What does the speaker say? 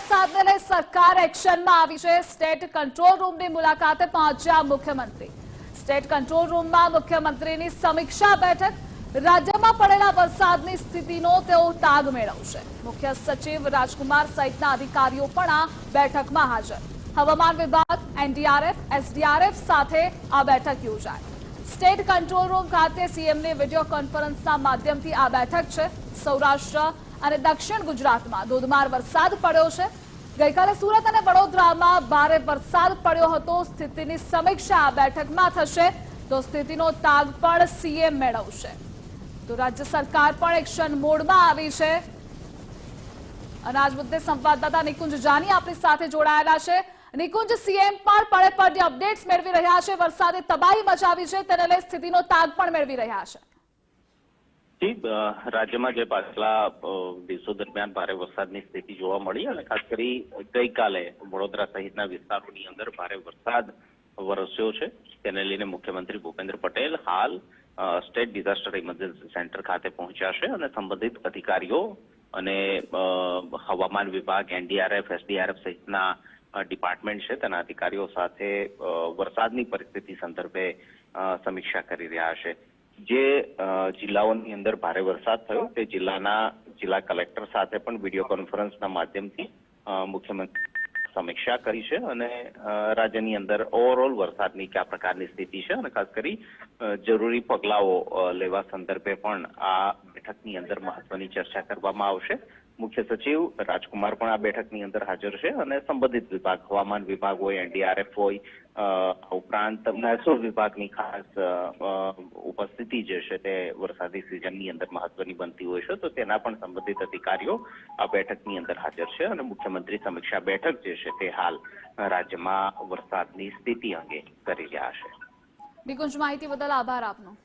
લઈ સરકાર એક્શનમાં આવી છે. સ્ટેટ કંટ્રોલ રૂમની મુલાકાતે પહોંચ્યા મુખ્યમંત્રી. સ્ટેટ કંટ્રોલ રૂમમાં મુખ્યમંત્રીની સમીક્ષા બેઠક. રાજ્યમાં પડેલા વરસાદની સ્થિતિનો તેઓ તાગ મેળવશે. મુખ્ય સચિવ રાજકુમાર સહિતના અધિકારીઓ પણ આ બેઠકમાં હાજર. હવામાન વિભાગ, એનડીઆરએફ, એસડીઆરએફ સાથે આ બેઠક યોજાય. સ્ટેટ કંટ્રોલ રૂમ ખાતે સીએમની વીડિયો કોન્ફરન્સના માધ્યમથી આ બેઠક છે. સૌરાષ્ટ્ર અને દક્ષિણ ગુજરાતમાં ધોધમાર વરસાદ પડ્યો છે. ગઈકાલે સુરત અને વડોદરામાં ભારે વરસાદ પડ્યો હતો. સ્થિતિની સમીક્ષા આ બેઠકમાં થશે. તો સ્થિતિનો તાગ પણ સીએમ મેળવશે. તો રાજ્ય સરકાર પણ એક્શન મોડમાં આવી છે. અને આજ મુદ્દે સંવાદદાતા નિકુંજ જાની આપણી સાથે જોડાયેલા છે. નિકુંજ, સીએમ પણ પડે પડની અપડેટ્સ મેળવી રહ્યા છે. વરસાદે તબાહી મચાવી છે. તેને લઈ સ્થિતિનો તાગ પણ મેળવી રહ્યા છે. જી રાજ્યમાં જે પાછલા દિવસો દરમિયાન ભારે વરસાદની સ્થિતિ જોવા મળી અને ખાસ કરી ગઈકાલે વડોદરા સહિતના વિસ્તારોની અંદર ભારે વરસાદ વરસ્યો છે. તેને લઈને મુખ્યમંત્રી ભૂપેન્દ્ર પટેલ હાલ સ્ટેટ ડિઝાસ્ટર ઇમરજન્સી સેન્ટર ખાતે પહોંચ્યા છે અને સંબંધિત અધિકારીઓ અને હવામાન વિભાગ, એનડીઆરએફ, એસડીઆરએફ સહિતના ડિપાર્ટમેન્ટ છે તેના અધિકારીઓ સાથે વરસાદની પરિસ્થિતિ સંદર્ભે સમીક્ષા કરી રહ્યા છે. જે જિલ્લાઓની અંદર ભારે વરસાદ થયો તે જિલ્લાના જિલ્લા કલેક્ટર સાથે પણ વીડિયો કોન્ફરન્સના માધ્યમથી મુખ્યમંત્રી સમીક્ષા કરી છે અને રાજ્યની અંદર ઓવરઓલ વરસાદની કયા પ્રકારની સ્થિતિ છે અને ખાસ કરી જરૂરી પગલાઓ લેવા સંદર્ભે પણ આ બેઠકની અંદર મહત્વની ચર્ચા કરવામાં આવશે. મુખ્ય સચિવ રાજકુમાર પણ આ બેઠકની અંદર હાજર છે અને સંબંધિત વિભાગ, હવામાન વિભાગ હોય, એનડીઆરએફ હોય ઉપરાંત મહેસૂલ વિભાગની ખાસ ઉપસ્થિતિ જે છે તે વરસાદી સિઝનની અંદર મહત્વની બનતી હોય છે, તો તેના પણ સંબંધિત અધિકારીઓ આ બેઠકની અંદર હાજર છે અને મુખ્યમંત્રી સમીક્ષા બેઠક જે છે તે હાલ રાજ્યમાં વરસાદની સ્થિતિ અંગે કરી રહ્યા છે. નિકુંજ માહિતી બદલ આભાર આપનો.